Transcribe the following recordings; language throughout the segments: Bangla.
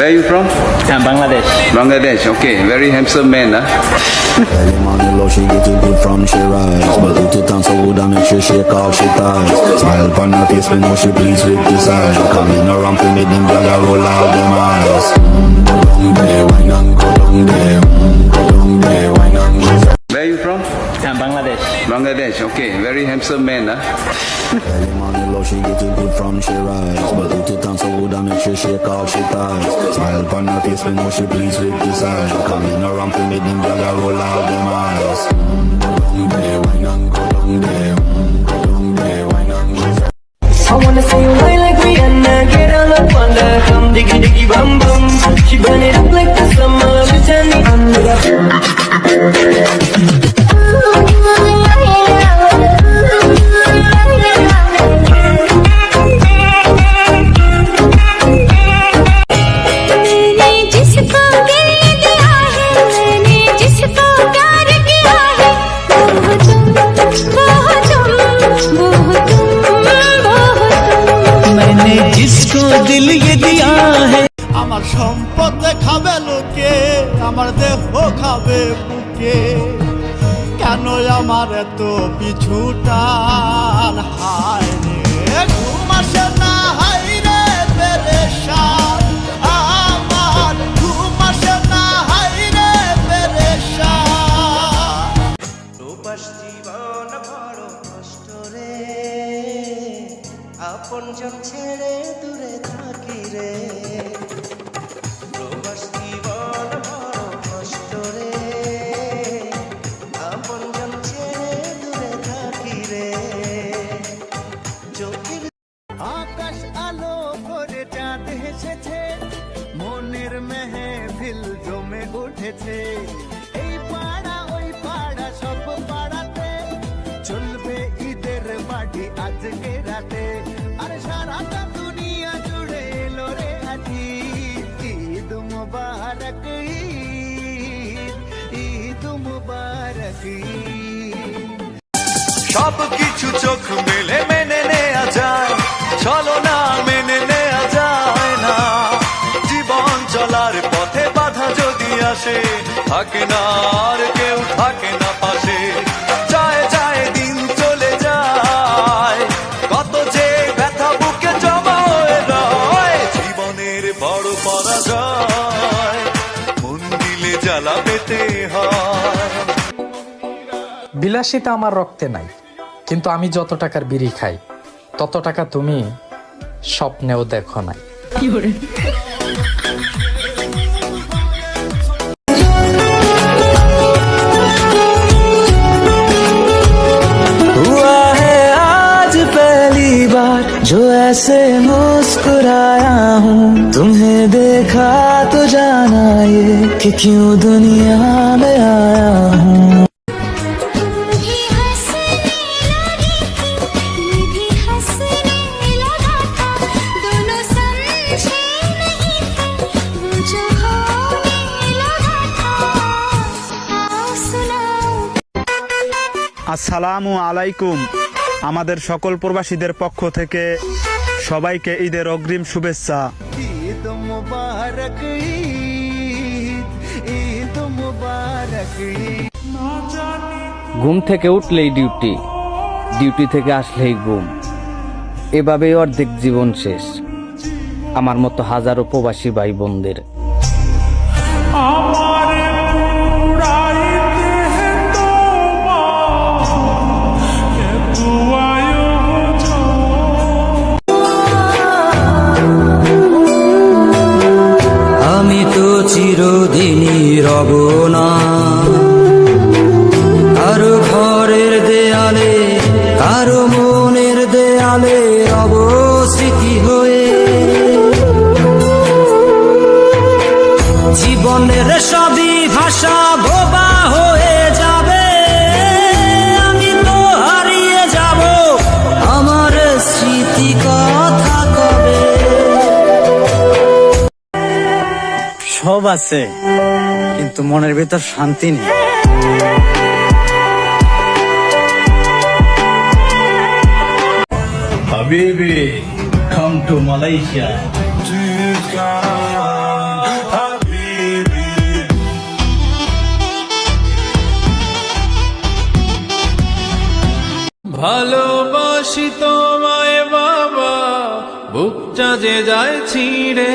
Where are you from? I'm Bangladesh. Bangladesh, okay. Very handsome man, huh? She good from she rise But make sure she she ties Smile upon her face, me know she pleased with this eyes Coming around to me, them gyal roll out them eyes Go down there, wine and go down there Okay, very handsome man. Huh? Low, she good from she rise But put it on so good and make she ties Smile upon her face, me know she pleased with the size Coming around them out them eyes Go down there, wine go down there Go down there, wine go I wanna see you high like Rihanna, get all up on come diggy diggy bum bum. She burn it up like the summer, under খাবে বুকে। কেন আমার এত পিছুটান হেসেছে মনের মেহফিল জমে উঠেছে। এই পাড়া, ওই পাড়া, সব পাড়াতে চলবে ঈদের বাড়ি আজকে রাতে। আর সারাটা দুনিয়া জুড়ে এলো রে আজি ঈদ মুবারক ঈদ মুবারক সব কিছু চোখ মেলে মেনে নেওয়া যায়, চলো না আসে থাকে না আর কেউ থাকে না পাশে। যায় যায় দিন চলে যায়। কত যে ব্যথা বুকে জমা হয়ে রয় জীবনের বড় পরাজয়। মন দিলে জ্বালা পেতে হয়। বিলাসিতা আমার রক্তে নাই কিন্তু আমি যত টাকার বিড়ি খাই তত টাকা তুমি স্বপ্নেও দেখো নাই। हुआ ऐसे मुस्कुराया हूँ तुम्हें देखा तो जाना ये कि क्यों दुनिया में आया हूँ भी हंसने लगी थी ये भी हंसने लगा था दोनों समझे नहीं थे वो जो होने लगा था आओ सुनाओ আসসালামু আলাইকুম আমাদের সকল প্রবাসীদের পক্ষ থেকে সবাইকে ঈদের অগ্রিম শুভেচ্ছা। ঈদ মুবারক ঈদ ঈদ মুবারক ঘুম থেকে উঠলেই ডিউটি ডিউটি থেকে আসলেই ঘুম। এভাবেই অর্ধেক জীবন শেষ। আমার মতো হাজারো প্রবাসী ভাই বোনদের চিরদিনই রব না। আছে কিন্তু মনের ভিতর শান্তি নেই। হাবিবি কাম টু মালয়েশিয়া ভালোবাসি তোমায় বাবা বুকটা যে যায় ছিঁড়ে।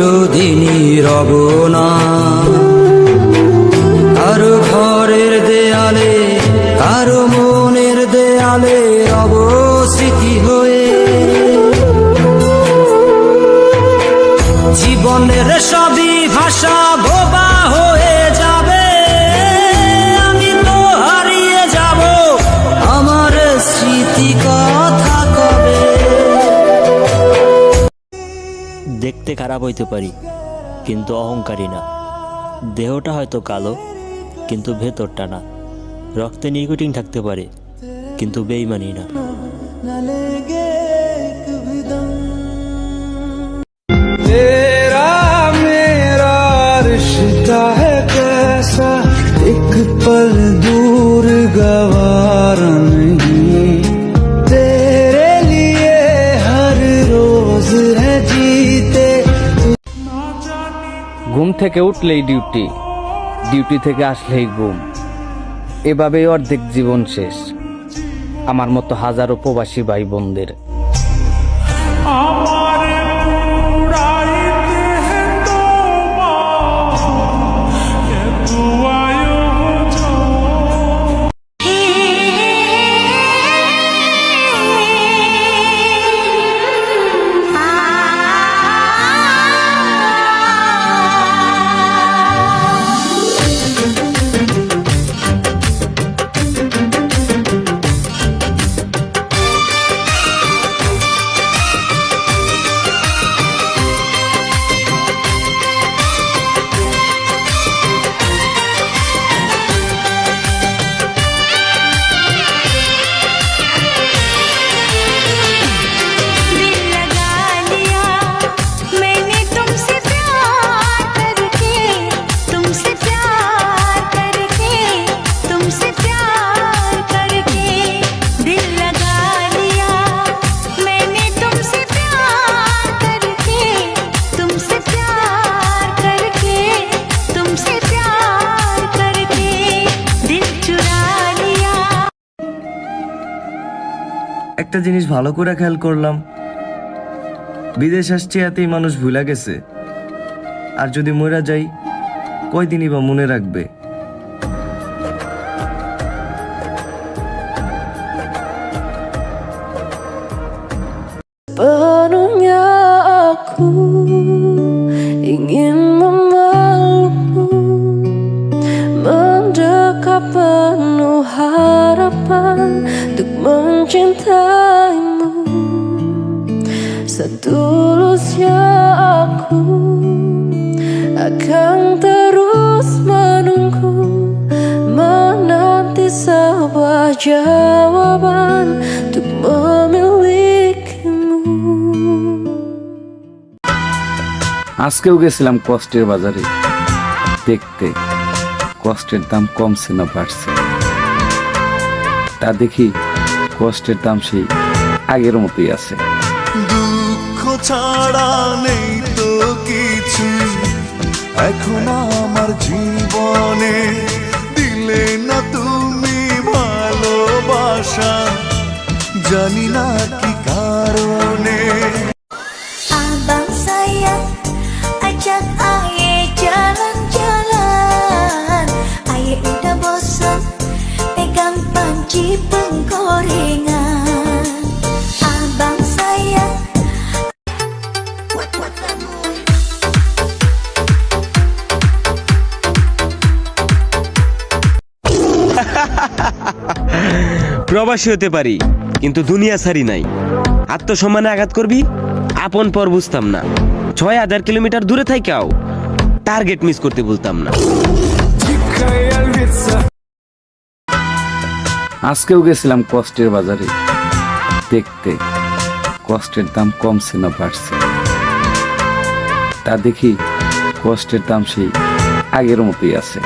চিরদিনই রব না কারও ঘরের দেয়ালে কারও মনের দেয়ালে রব স্মৃতি হয়ে। জীবনের দেখতে খারাপ হইতে পারি কিন্তু অহংকারী না দেহটা হয়তো কালো কিন্তু ভেতরটা না রক্তে নিকোটিন থাকতে পারে কিন্তু বেইমানি না तेरा मेरा रिश्ता है कैसा एक पल दूर गवारा থেকে উঠলেই ডিউটি। ডিউটি থেকে আসলেই ঘুম। এভাবেই অর্ধেক জীবন শেষ। আমার মতো হাজারো প্রবাসী ভাই বোনদের একটা জিনিস ভালো করে খেয়াল করলাম। বিদেশ আসছে, এতেই মানুষ ভুলা গেছে। আর যদি মরা যাই, কয়দিনই বা মনে রাখবে? Penuhnya aku ingin memelukmu penuh harapan. mencintaimu Setulusnya aku Akan terus menunggu Menanti sebuah jawaban Untuk memilikimu আজকেও গেছিলাম কষ্টের বাজারে দেখতে কষ্টের দাম কমছে না বাড়ছে তা দেখি কষ্টের দাম সেই আগের মতোই আছে। দুঃখ ছাড়া নেই তো কিছু। এখন আমার জীবনে না তুমি ভালোবাসা। জানি না কি কারণে। Cheaper. প্রবাসী হতে পারি কিন্তু দুনিয়া ছাড়ি নাই। আত্মসম্মানে আঘাত করবি আপন পর বুঝতাম না। ছয় হাজার কিলোমিটার দূরে থাইকাও টার্গেট মিস করতে বলতাম না। আজকেও গেছিলাম কষ্টের বাজারে। দেখতে কষ্টের দাম কমছে না বাড়ছে। তা দেখি কষ্টের দাম সেই আগের মতোই আছে।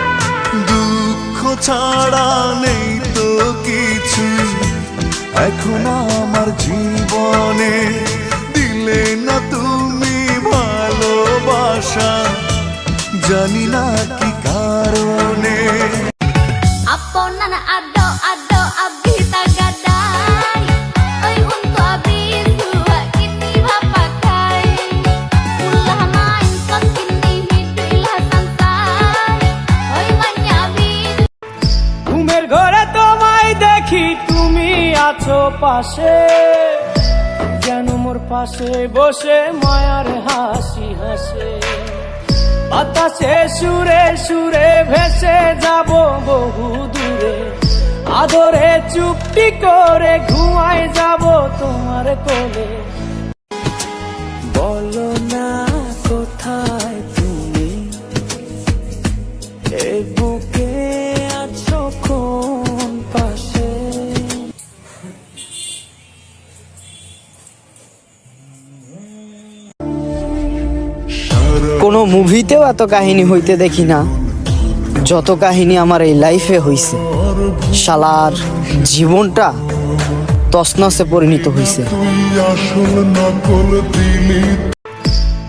দুঃখ ছাড়া নেই এখন আমার জীবনে দিলে না তুমি ভালোবাসা। জানি না কি পাশে, যেন মোর পাশে বসে মায়ার হাসি হাসে। বাতাসে সুরে সুরে ভেসে যাব বহু দূরে। আদরে চুপটি করে ঘুমায় যাব তোমার কোলে। বলো মুভিতেও এত কাহিনী হইতে দেখি না। যত কাহিনী আমার এই লাইফে হইছে, শালার জীবনটা তসনসে পরিণত হইছে।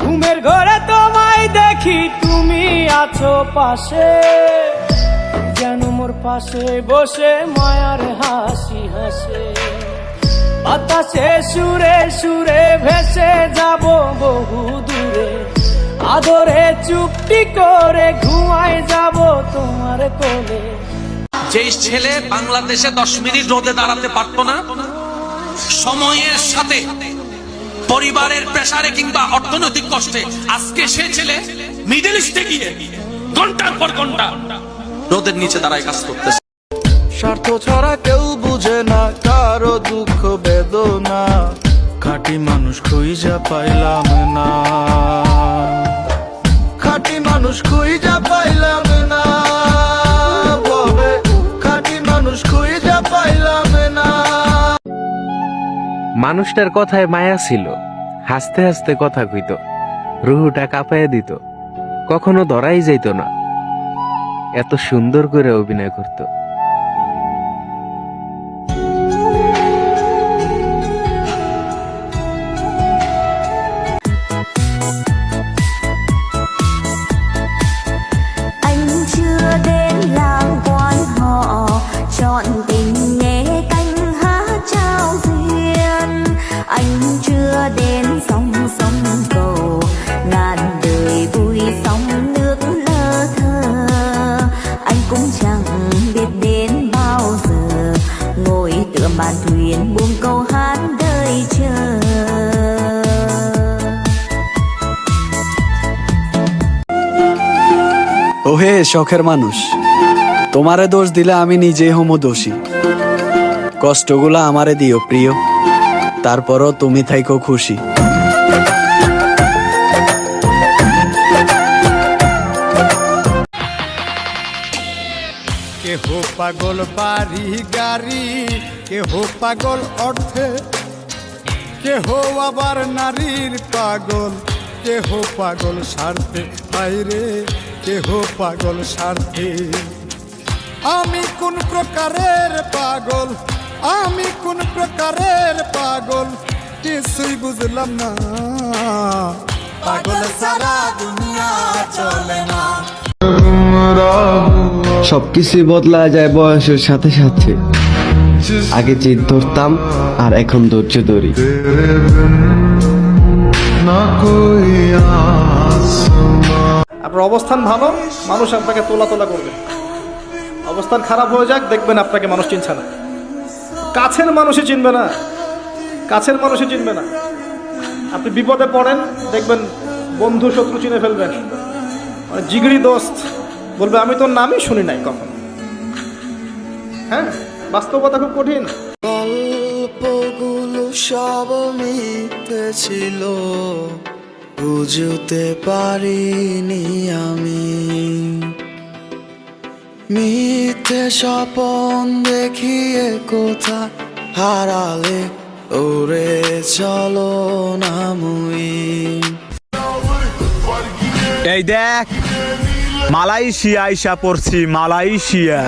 ঘুমের ঘরে তোমায় দেখি, তুমি আছো পাশে। যেন মোর পাশে বসে মায়ার হাসি হাসে। বাতাসে সুরে সুরে ভেসে যাব বহু দূরে। আদরে চুপটি করে ঘুমায় যাব তোমার কোলে। যেই ছেলে বাংলাদেশে দশ মিনিট রোদে দাঁড়াতে পারতো না সময়ের সাথে পরিবারের প্রেসারে কিংবা অর্থনৈতিক কষ্টে আজকে সে ছেলে মিডল ইস্টে গিয়ে ঘণ্টার পর ঘণ্টা রোদের নিচে দাঁড়ায় কাজ করতেছে। স্বার্থ ছাড়া কেউ বুঝে না কারও দুঃখ বেদনা। খাঁটি মানুষ খুঁজা পাইলাম না। মানুষ পাইলাম না। খাঁটি মানুষ পাইলাম না। মানুষটার কথায় মায়া ছিল। হাসতে হাসতে কথা কইত। রুহুটা কাঁপাইয়া দিত। কখনো ধরাই যাইত না। এত সুন্দর করে অভিনয় করত। ওহে শখের মানুষ, তোমারে দোষ দিলে আমি নিজেই হমো দোষী কষ্টগুলো আমারে দিও প্রিয়, তারপরও তুমি থাইকো খুশি। কেহ পাগল বাড়ি গাড়ি, কেহ পাগল অর্থে, কেহ আবার নারীর পাগল। কেহ পাগল স্বার্থে? বাইরে কেহ পাগল স্বার্থে? আমি কোন প্রকারের পাগল? আমি কোন প্রকারের পাগল? কিছুই বুঝলাম না। পাগল সারা দুনিয়া চলে না। সবকিছুই বদলা যায় বয়সের সাথে সাথে। আগে জিদ ধরতাম আর এখন ধৈর্য ধরি। আপনার অবস্থান ভালো, মানুষ আপনাকে তোলা তোলা করবে। অবস্থান খারাপ হয়ে যাক, দেখবেন আপনাকে মানুষ চিনছে না। কাছের মানুষই চিনবে না। কাছের মানুষই চিনবে না। আপনি বিপদে পড়েন, দেখবেন বন্ধু, শত্রু চিনে ফেলবেন। মানে জিগড়ি দোস্ত, বলবে, আমি তোর নামই শুনি নাই কখন। হ্যাঁ বাস্তবতা খুব কঠিন। গল্পগুলো সব মিথ্যে ছিল। বুঝতে পারিনি আমি। মিথ্যে স্বপন দেখিয়ে কোথা হারালে? ওরে চলো না মুই। এই দেখ মালয়েশিয়া আইসা পড়ছি মালয়েশিয়া।